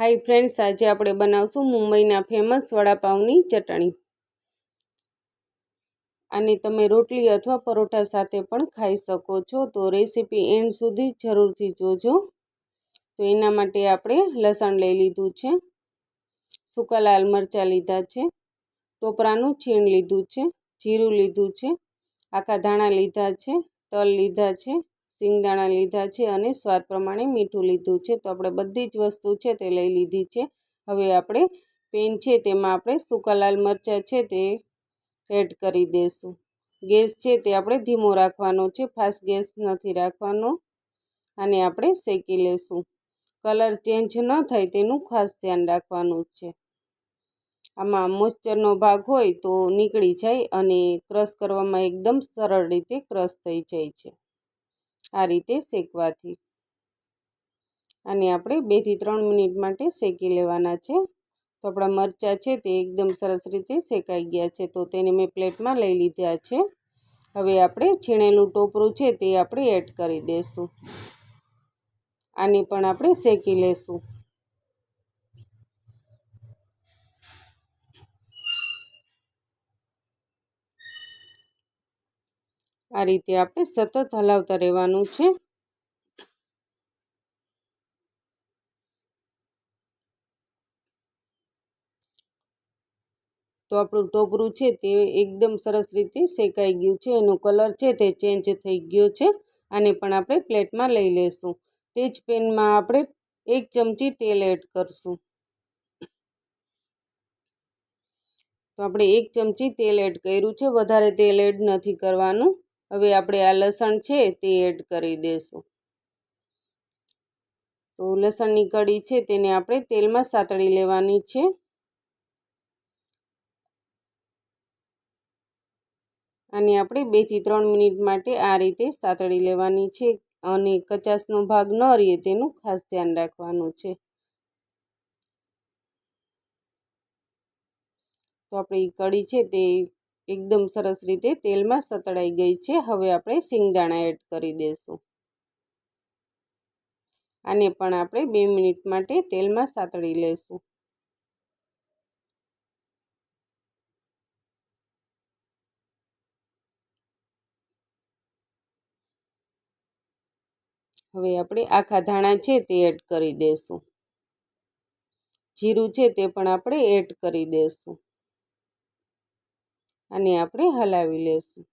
Hi friends, આજે આપણે બનાવશું મુંબઈના ફેમસ વડાપાઉંની ચટણી. અને તમે રોટલી અથવા પરોઠા સાથે પણ ખાઈ શકો છો. તો રેસીપી એન્ડ સુધી જરૂરથી જોજો. તો એના માટે આપણે લસણ લઈ લીધું છે, સૂકા લાલ મરચાં લીધા છે, ટોપરાનું છીણ લીધું છે, જીરું લીધું છે, આખા ધાણા લીધા છે, તલ લીધા છે સિંગદાણા લીધા છે અને સ્વાદ પ્રમાણે મીઠું લીધું છે. તો આપણે બધી જ વસ્તુ છે તે લઈ લીધી છે. હવે આપણે પેન છે તેમાં આપણે સૂકા લાલ મરચાં છે તે એડ કરી દઈશું ગેસ છે તે આપણે ધીમો રાખવાનો છે. ફાસ્ટ ગેસ નથી રાખવાનો. અને આપણે શેકી લેશું. કલર ચેન્જ ન થાય તેનું ખાસ ધ્યાન રાખવાનું છે. આમાં મોઇશ્ચરનો ભાગ હોય તો નીકળી જાય અને ક્રશ કરવામાં એકદમ સરળ રીતે ક્રશ થઈ જાય છે. આ રીતે શેકવાથી. અને આપણે બેથી ત્રણ મિનિટ માટે શેકી લેવાના છે. તો આપણા મરચાં છે તે એકદમ સરસ રીતે શેકાઈ ગયા છે. તો તેને મેં પ્લેટમાં લઈ લીધા છે. હવે આપણે છીણેલું ટોપરું છે તે આપણે એડ કરી દઈશું આને પણ આપણે શેકી લેશું. આ રીતે આપણે સતત હલાવતા રહેવાનું છે. તો આપણું ટોપરું છે તે એકદમ સરસ રીતે શેકાઈ ગયું છે, એનો કલર છે તે ચેન્જ થઈ ગયો છે, આને પણ આપણે પ્લેટમાં લઈ લઈશું તે જ પેનમાં આપણે એક ચમચી તેલ એડ કરશું. તો આપણે એક ચમચી તેલ એડ કર્યું છે, વધારે તેલ એડ નથી કરવાનું. હવે આપણે આ લસણ છે તે એડ કરી દઈશું તો લસણની કડી છે તેને આપણે તેલમાં સાતળી લેવાની છે. આને આપણે બેથી ત્રણ મિનિટ માટે આ રીતે સાતળી લેવાની છે અને કચાસનો ભાગ ન રહે તેનું ખાસ ધ્યાન રાખવાનું છે. તો આપણી કઢી છે તે એકદમ સરસ રીતે તેલમાં સતળાઈ ગઈ છે. હવે આપણે સિંગદાણા એડ કરી દઈશું આને પણ આપણે બે મિનિટ માટે તેલમાં સાતળી લઈશું હવે આપણે આખા ધાણા છે તે એડ કરી દઈશું જીરું છે તે પણ આપણે એડ કરી દઈશું અને આપણે હલાવી લઈશું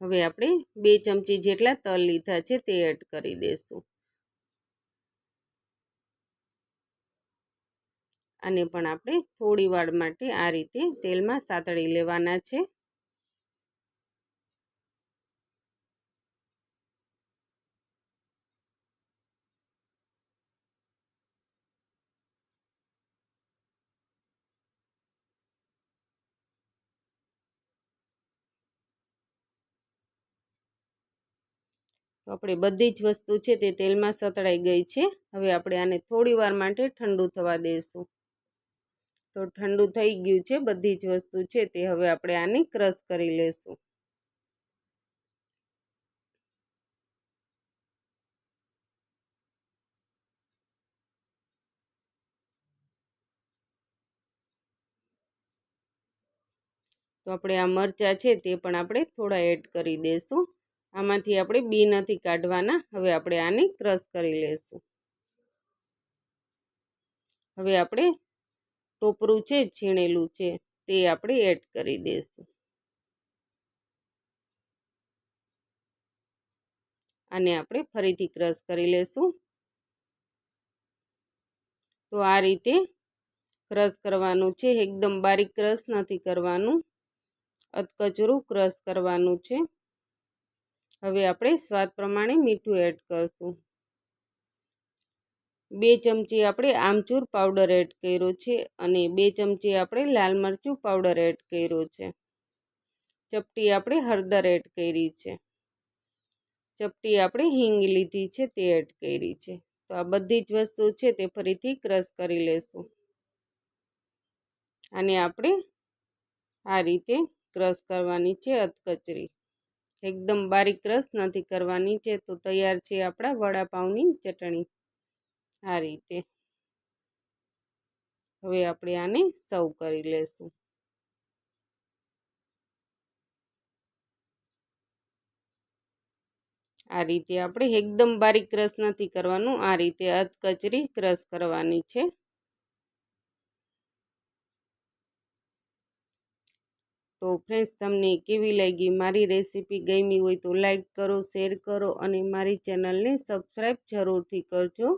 હવે આપણે બે ચમચી જેટલા તલ લીધા છે તે એડ કરી દઈશું. અને પણ આપણે થોડી વાર માટે આ રીતે તેલમાં સાતળી લેવાના છે. આપણે બધી જ વસ્તુ છે તે તેલમાં સતળાઈ ગઈ છે. હવે આપણે આને થોડી વાર માટે ઠંડુ થવા દઈશું તો ઠંડુ થઈ ગયું છે બધી જ વસ્તુ છે તે હવે આપણે આને ક્રશ કરી લેશું. તો આપણે આ મરચાં છે તે પણ આપણે થોડા એડ કરી દઈશું આમાંથી આપણે બી નથી કાઢવાના. હવે આપણે આને ક્રશ કરી લઈશું હવે આપણે ટોપરું છે, છીણેલું છે, તે આપણે એડ કરી દઈશું આને આપણે ફરીથી ક્રશ કરી લઈશું તો આ રીતે ક્રશ કરવાનું છે. એકદમ બારીક ક્રશ નથી કરવાનું. અધકચરું ક્રશ કરવાનું છે. હવે આપણે સ્વાદ પ્રમાણે મીઠું એડ કરશું. બે ચમચી આપણે આમચૂર પાવડર એડ કર્યો છે અને બે ચમચી આપણે લાલ મરચું પાવડર એડ કર્યો છે. ચપટી આપણે હળદર એડ કરી છે. ચપટી આપણે હિંગ લીધી છે તે એડ કરી છે. તો આ બધી જ વસ્તુ છે તે ફરીથી ક્રશ કરી લેશું. અને આપણે આ રીતે ક્રશ કરવાની છે અધકચરી. એકદમ બારીક રસ નથી કરવાની છે તો તૈયાર છે આપણા વડાપાઉંની ચટણી. આ રીતે. હવે આપણે આને સર્વ કરી લેશું. આ રીતે આપણે એકદમ બારીક ક્રશ નથી કરવાનું. આ રીતે અધકચરી ક્રશ કરવાની છે. તો ફ્રેન્ડ્સ તમને કેવી લાગી? મારી રેસીપી ગમી હોય તો લાઈક કરો, શેર કરો અને મારી ચેનલને સબસ્ક્રાઈબ જરૂરથી કરજો.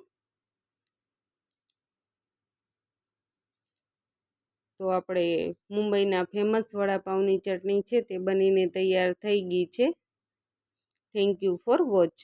તો આપણે મુંબઈના ફેમસ વડાપાઉંની ચટણી છે તે બનીને તૈયાર થઈ ગઈ છે. Thank you for watch